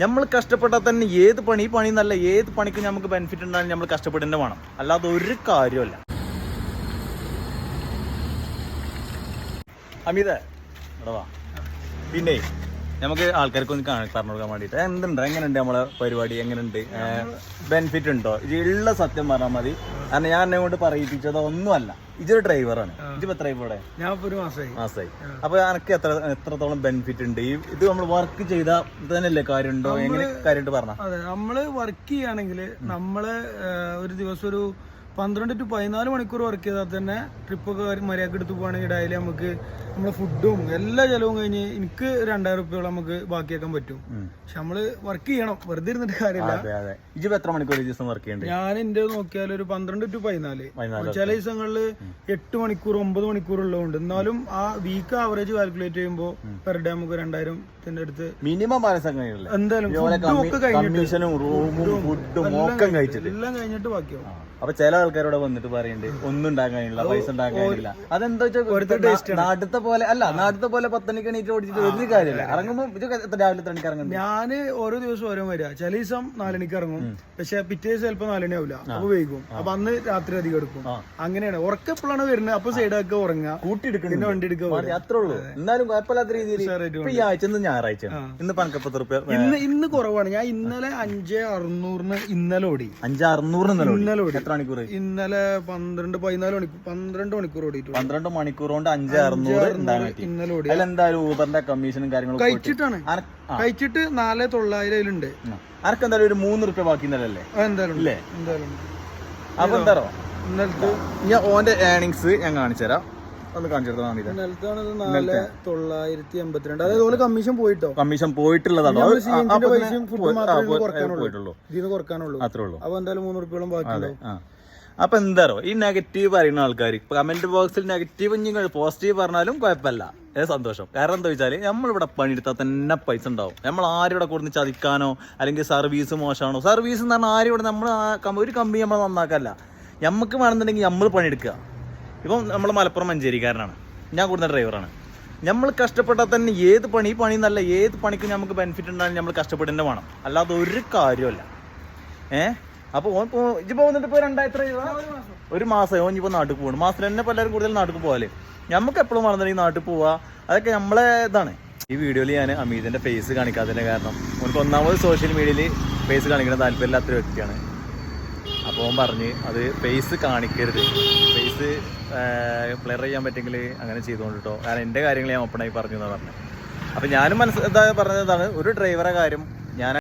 നമ്മൾ കഷ്ടപ്പെട്ടാൽ തന്നെ ഏത് പണി പണി നല്ല ഏത് പണിക്ക് നമുക്ക് ബെനിഫിറ്റ് ഉണ്ടാകും നമ്മൾ കഷ്ടപ്പെടേണ്ട വേണം. അല്ലാതെ ഒരു കാര്യമല്ല അമിത എടവാ പിന്നെ നമുക്ക് ആൾക്കാർക്ക് ഒന്ന് കാണാൻ പറഞ്ഞു കൊടുക്കാൻ വേണ്ടിയിട്ട്. എന്തുണ്ട്? എങ്ങനെയുണ്ട് നമ്മളെ പരിപാടി? എങ്ങനെയുണ്ട്? ബെനിഫിറ്റ് ഉണ്ടോ? ഇത് ഉള്ള സത്യം പറഞ്ഞാൽ മതി. കാരണം ഞാൻ എന്നെ കൊണ്ട് പറയിപ്പിച്ചത് ഒന്നുമല്ല. ഇതൊരു ഡ്രൈവറാണ് ഇതിപ്പോ എത്ര ഇവിടെ? ഞാൻ ഒരു മാസമായി മാസമായി അപ്പൊ എനിക്ക് എത്ര എത്രത്തോളം ബെനിഫിറ്റ് ഉണ്ട്? ഈ ഇത് നമ്മൾ വർക്ക് ചെയ്ത തന്നെയല്ലേ കാര്യമുണ്ടോ? എങ്ങനെ കാര്യമായിട്ട് പറഞ്ഞ? അതെ നമ്മൾ വർക്ക് ചെയ്യുകയാണെങ്കിൽ നമ്മൾ ഒരു ദിവസം ഒരു പന്ത്രണ്ട് ടു പതിനാല് മണിക്കൂർ വർക്ക് ചെയ്താൽ തന്നെ ട്രിപ്പ് ട്രിപ്പൊക്കെ മര്യാദയ്ക്ക് എടുത്ത് പോകുകയാണെങ്കിൽ ഡയലി നമുക്ക് നമ്മളെ ഫുഡും എല്ലാ ചിലവും കഴിഞ്ഞ് എനിക്ക് രണ്ടായിരം റുപ്യോളം നമുക്ക് ബാക്കിയാക്കാൻ പറ്റും. പക്ഷെ നമ്മൾ വർക്ക് ചെയ്യണം. വെറുതെ ഇരുന്നിട്ട് കാര്യമില്ല. എത്ര മണിക്കൂർ ദിവസം വർക്ക് ചെയ്യണ്ടേ? ഞാൻ എന്റെ നോക്കിയാൽ ഒരു പന്ത്രണ്ട് ടു പതിനാല്. ചില ദിവസങ്ങളിൽ എട്ട് മണിക്കൂർ ഒമ്പത് മണിക്കൂർ ഉള്ളതുകൊണ്ട് എന്നാലും ആ വീക്ക് ആവറേജ് കാൽക്കുലേറ്റ് ചെയ്യുമ്പോൾ പെർ ഡേ നമുക്ക് രണ്ടായിരത്തിന്റെ അടുത്ത് മിനിമം എന്തായാലും ഒക്കെ ഒക്കെ എല്ലാം കഴിഞ്ഞിട്ട് ബാക്കിയാവും. അപ്പൊ ചില ആൾക്കാരോട് വന്നിട്ട് പറയുന്നുണ്ട് ഒന്നും ഉണ്ടാക്കാൻ കഴിയില്ല പൈസ ഉണ്ടാക്കാൻ കഴിയില്ല. അതെന്താ വെച്ചാൽ നാട്ടിലത്തെ പോലെ അല്ല നാട്ടിലത്തെ പോലെ പത്തണിക്ക് എണീറ്റ് ഓടിച്ചിട്ട് ഒരു കാര്യമില്ല. ഇറങ്ങുമ്പോ ഇത് എത്ര രാവിലെ തണിക്ക് ഇറങ്ങും ഞാൻ ഓരോ ദിവസം ഓരോ വരിക. ചില ദിവസം നാലണിക്ക് ഇറങ്ങും. പക്ഷെ പിറ്റേ ദിവസം ചിലപ്പോ നാലണി ആവില്ല അപ്പൊ വൈകും. അപ്പൊ അന്ന് രാത്രി അധികം എടുക്കും. അങ്ങനെയാണ്. ഉറക്കം എപ്പോഴാണ് വരുന്നത്. അപ്പൊ സൈഡാക്കി ഉറങ്ങുക. കൂട്ടി എടുക്കണം വണ്ടി എടുക്കുക അത്രേ ഉള്ളൂ. എന്നാലും കുഴപ്പമില്ലാത്ത രീതിയിൽ ഈ ആഴ്ച ഞായറാഴ്ച ഇന്ന് പണക്കപ്പത്ത് റുപ്യ ഇന്ന് ഇന്ന് കുറവാണ്. ഞാൻ ഇന്നലെ അഞ്ച് അറുന്നൂറിന് ഇന്നലെ ഓടി. അഞ്ച് അറുന്നൂറിന് ഇന്നലെ ഓടി. എത്ര മണിക്കൂർ ഇന്നലെ പന്ത്രണ്ട് പതിനാല് മണിക്കൂർ പന്ത്രണ്ട് മണിക്കൂർ ഓടിയിട്ടു പന്ത്രണ്ട് മണിക്കൂർ കൊണ്ട് അഞ്ച് അറുന്നൂറ് ഇന്നലെ ഓടി അതിലെന്തായാലും ഊബറിന്റെ കമ്മീഷനും കാര്യങ്ങളും കഴിച്ചിട്ടാണ്. കഴിച്ചിട്ട് നാല് തൊള്ളായിരം അതിലുണ്ട്. അനക്ക് എന്തായാലും ഒരു മൂന്ന് റുപ്യ ബാക്കി എന്തായാലും ഉണ്ട്. ഇല്ലേ? എന്തായാലും. അപ്പൊ എന്താറോ? ഇന്നലത്തെ ഞാൻ ഓന്റെ ഏണിങ്സ് ഞാൻ കാണിച്ചു തരാം. ഒന്ന് കമ്മീഷൻ പോയിട്ടോ? കമ്മീഷൻ പോയിട്ടുള്ളതാണോ. പോയിട്ടുള്ളൂ. അത്രേ ഉള്ളൂ. അപ്പൊ എന്തായാലും മൂന്ന് റുപ്യോളം ബാക്കിയുണ്ടാവും. അപ്പൊ എന്താറോ ഈ നെഗറ്റീവ് പറയുന്ന ആൾക്കാർ കമന്റ് ബോക്സിൽ നെഗറ്റീവ് ഇനി പോസിറ്റീവ് പറഞ്ഞാലും കുഴപ്പമില്ല. ഏ സന്തോഷം. കാരണം എന്താ വെച്ചാൽ നമ്മളിവിടെ പണിയെടുത്താൽ തന്നെ പൈസ ഉണ്ടാവും. നമ്മൾ ആരും ഇവിടെ കൊടുന്ന് ചതിക്കാനോ അല്ലെങ്കിൽ സർവീസ് മോശമാണോ. സർവീസ് എന്ന് പറഞ്ഞാൽ ആരും ഇവിടെ നമ്മൾ ഒരു കമ്പനി നമ്മൾ നന്നാക്കല്ല നമുക്ക് വേണമെന്നുണ്ടെങ്കിൽ നമ്മൾ പണിയെടുക്കുക. ഇപ്പം നമ്മൾ മലപ്പുറം മഞ്ചേരിക്കാരനാണ്. ഞാൻ കൂടുന്ന ഡ്രൈവറാണ് നമ്മൾ കഷ്ടപ്പെട്ടാൽ തന്നെ ഏത് പണി പണി നല്ല ഏത് പണിക്കും നമുക്ക് ബെനിഫിറ്റ് ഉണ്ടാകും നമ്മൾ കഷ്ടപ്പെടേണ്ട വേണം. അല്ലാതെ ഒരു കാര്യമല്ല ഏ? അപ്പൊ ഓൻ ഇജ് വന്നിട്ട് ഇപ്പൊ രണ്ടായിരത്തി രൂപ? ഒരു മാസം. ഓൻ ഇപ്പൊ നാട്ടിൽ പോകണം മാസത്തിൽ തന്നെ ഇപ്പൊ എല്ലാവരും കൂടുതൽ നാട്ടിൽ പോകാൽ നമുക്ക് എപ്പോഴും മറന്നിട്ട് നാട്ടിൽ പോവാ. അതൊക്കെ നമ്മളെ ഇതാണ്. ഈ വീഡിയോയിൽ ഞാൻ അമീതിന്റെ ഫേസ് കാണിക്കാത്തതിന്റെ കാരണം ഓനക്ക് ഒന്നാമത് സോഷ്യൽ മീഡിയയിൽ ഫേസ് കാണിക്കുന്ന താല്പര്യമില്ലാത്തൊരു വ്യക്തിയാണ്. അപ്പോൾ ഓൻ പറഞ്ഞ് അത് ഫേസ് കാണിക്കരുത്. ഫേസ് പ്ലെയർ ചെയ്യാൻ പറ്റുമെങ്കിൽ അങ്ങനെ ചെയ്തുകൊണ്ടിട്ടോ കാരണം എന്റെ കാര്യങ്ങൾ ഞാൻ ഓപ്പണായി പറഞ്ഞു എന്നാണ് പറഞ്ഞത് അപ്പോൾ ഞാനും മനസ്സ് പറഞ്ഞതാണ് ഒരു ഡ്രൈവറെ കാര്യം